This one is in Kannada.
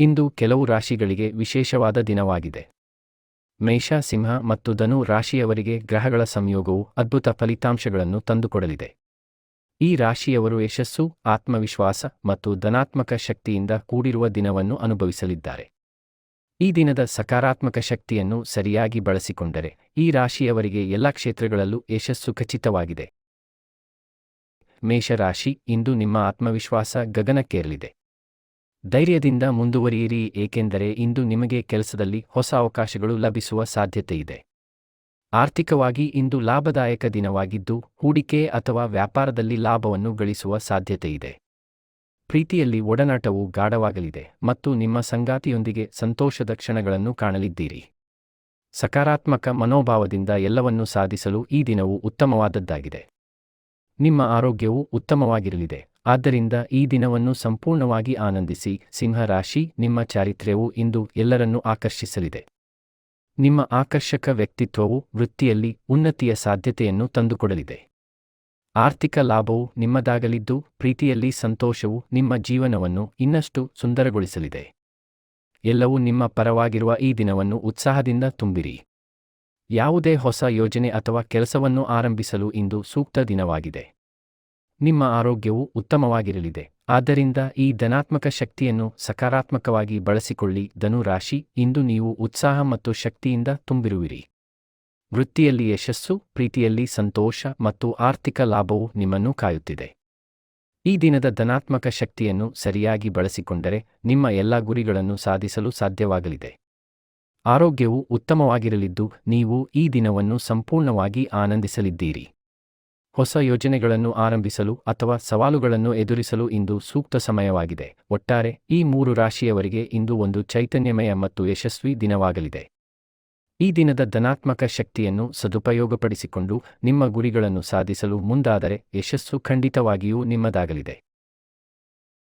ಇಂದು ಕೆಲವು ರಾಶಿಗಳಿಗೆ ವಿಶೇಷವಾದ ದಿನವಾಗಿದೆ. ಮೇಷ, ಸಿಂಹ ಮತ್ತು ಧನು ರಾಶಿಯವರಿಗೆ ಗ್ರಹಗಳ ಸಂಯೋಗವು ಅದ್ಭುತ ಫಲಿತಾಂಶಗಳನ್ನು ತಂದುಕೊಡಲಿದೆ. ಈ ರಾಶಿಯವರು ಯಶಸ್ಸು, ಆತ್ಮವಿಶ್ವಾಸ ಮತ್ತು ಧನಾತ್ಮಕ ಶಕ್ತಿಯಿಂದ ಕೂಡಿರುವ ದಿನವನ್ನು ಅನುಭವಿಸಲಿದ್ದಾರೆ. ಈ ದಿನದ ಸಕಾರಾತ್ಮಕ ಶಕ್ತಿಯನ್ನು ಸರಿಯಾಗಿ ಬಳಸಿಕೊಂಡರೆ ಈ ರಾಶಿಯವರಿಗೆ ಎಲ್ಲ ಕ್ಷೇತ್ರಗಳಲ್ಲೂ ಯಶಸ್ಸು ಖಚಿತವಾಗಿದೆ. ಮೇಷರಾಶಿ ಇಂದು ನಿಮ್ಮ ಆತ್ಮವಿಶ್ವಾಸ ಗಗನಕ್ಕೇರಲಿದೆ. ಧೈರ್ಯದಿಂದ ಮುಂದುವರಿಯಿರಿ, ಏಕೆಂದರೆ ಇಂದು ನಿಮಗೆ ಕೆಲಸದಲ್ಲಿ ಹೊಸ ಅವಕಾಶಗಳು ಲಭಿಸುವ ಸಾಧ್ಯತೆಯಿದೆ. ಆರ್ಥಿಕವಾಗಿ ಇಂದು ಲಾಭದಾಯಕ ದಿನವಾಗಿದ್ದು, ಹೂಡಿಕೆ ಅಥವಾ ವ್ಯಾಪಾರದಲ್ಲಿ ಲಾಭವನ್ನು ಗಳಿಸುವ ಸಾಧ್ಯತೆಯಿದೆ. ಪ್ರೀತಿಯಲ್ಲಿ ಒಡನಾಟವು ಗಾಢವಾಗಲಿದೆ ಮತ್ತು ನಿಮ್ಮ ಸಂಗಾತಿಯೊಂದಿಗೆ ಸಂತೋಷದ ಕ್ಷಣಗಳನ್ನು ಕಾಣಲಿದ್ದೀರಿ. ಸಕಾರಾತ್ಮಕ ಮನೋಭಾವದಿಂದ ಎಲ್ಲವನ್ನೂ ಸಾಧಿಸಲು ಈ ದಿನವು ಉತ್ತಮವಾದದ್ದಾಗಿದೆ. ನಿಮ್ಮ ಆರೋಗ್ಯವು ಉತ್ತಮವಾಗಿರಲಿದೆ ಆದ್ದರಿಂದ ಈ ದಿನವನ್ನು ಸಂಪೂರ್ಣವಾಗಿ ಆನಂದಿಸಿ, ಸಿಂಹರಾಶಿ, ನಿಮ್ಮ ಚಾರಿತ್ರ್ಯವು ಇಂದು ಎಲ್ಲರನ್ನೂ ಆಕರ್ಷಿಸಲಿದೆ. ನಿಮ್ಮ ಆಕರ್ಷಕ ವ್ಯಕ್ತಿತ್ವವು ವೃತ್ತಿಯಲ್ಲಿ ಉನ್ನತಿಯ ಸಾಧ್ಯತೆಯನ್ನು ತಂದುಕೊಡಲಿದೆ. ಆರ್ಥಿಕ ಲಾಭವು ನಿಮ್ಮದಾಗಲಿದ್ದು, ಪ್ರೀತಿಯಲ್ಲಿ ಸಂತೋಷವು ನಿಮ್ಮ ಜೀವನವನ್ನು ಇನ್ನಷ್ಟು ಸುಂದರಗೊಳಿಸಲಿದೆ. ಎಲ್ಲವೂ ನಿಮ್ಮ ಪರವಾಗಿರುವ ಈ ದಿನವನ್ನು ಉತ್ಸಾಹದಿಂದ ತುಂಬಿರಿ. ಯಾವುದೇ ಹೊಸ ಯೋಜನೆ ಅಥವಾ ಕೆಲಸವನ್ನು ಆರಂಭಿಸಲು ಇಂದು ಸೂಕ್ತ ದಿನವಾಗಿದೆ. ನಿಮ್ಮ ಆರೋಗ್ಯವು ಉತ್ತಮವಾಗಿರಲಿದೆ. ಆದ್ದರಿಂದ ಈ ಧನಾತ್ಮಕ ಶಕ್ತಿಯನ್ನು ಸಕಾರಾತ್ಮಕವಾಗಿ ಬಳಸಿಕೊಳ್ಳಿ. ಧನು ರಾಶಿ ಇಂದು ನೀವು ಉತ್ಸಾಹ ಮತ್ತು ಶಕ್ತಿಯಿಂದ ತುಂಬಿರುವಿರಿ. ವೃತ್ತಿಯಲ್ಲಿ ಯಶಸ್ಸು, ಪ್ರೀತಿಯಲ್ಲಿ ಸಂತೋಷ ಮತ್ತು ಆರ್ಥಿಕ ಲಾಭವು ನಿಮ್ಮನ್ನು ಕಾಯುತ್ತಿದೆ. ಈ ದಿನದ ಧನಾತ್ಮಕ ಶಕ್ತಿಯನ್ನು ಸರಿಯಾಗಿ ಬಳಸಿಕೊಂಡರೆ ನಿಮ್ಮ ಎಲ್ಲ ಗುರಿಗಳನ್ನು ಸಾಧಿಸಲು ಸಾಧ್ಯವಾಗಲಿದೆ. ಆರೋಗ್ಯವು ಉತ್ತಮವಾಗಿರಲಿದ್ದು, ನೀವು ಈ ದಿನವನ್ನು ಸಂಪೂರ್ಣವಾಗಿ ಆನಂದಿಸಲಿದ್ದೀರಿ. ಹೊಸ ಯೋಜನೆಗಳನ್ನು ಆರಂಭಿಸಲು ಅಥವಾ ಸವಾಲುಗಳನ್ನು ಎದುರಿಸಲು ಇಂದು ಸೂಕ್ತ ಸಮಯವಾಗಿದೆ. ಒಟ್ಟಾರೆ, ಈ ಮೂರು ರಾಶಿಯವರಿಗೆ ಇಂದು ಒಂದು ಚೈತನ್ಯಮಯ ಮತ್ತು ಯಶಸ್ವಿ ದಿನವಾಗಲಿದೆ. ಈ ದಿನದ ಧನಾತ್ಮಕ ಶಕ್ತಿಯನ್ನು ಸದುಪಯೋಗಪಡಿಸಿಕೊಂಡು ನಿಮ್ಮ ಗುರಿಗಳನ್ನು ಸಾಧಿಸಲು ಮುಂದಾದರೆ ಯಶಸ್ಸು ಖಂಡಿತವಾಗಿಯೂ ನಿಮ್ಮದಾಗಲಿದೆ.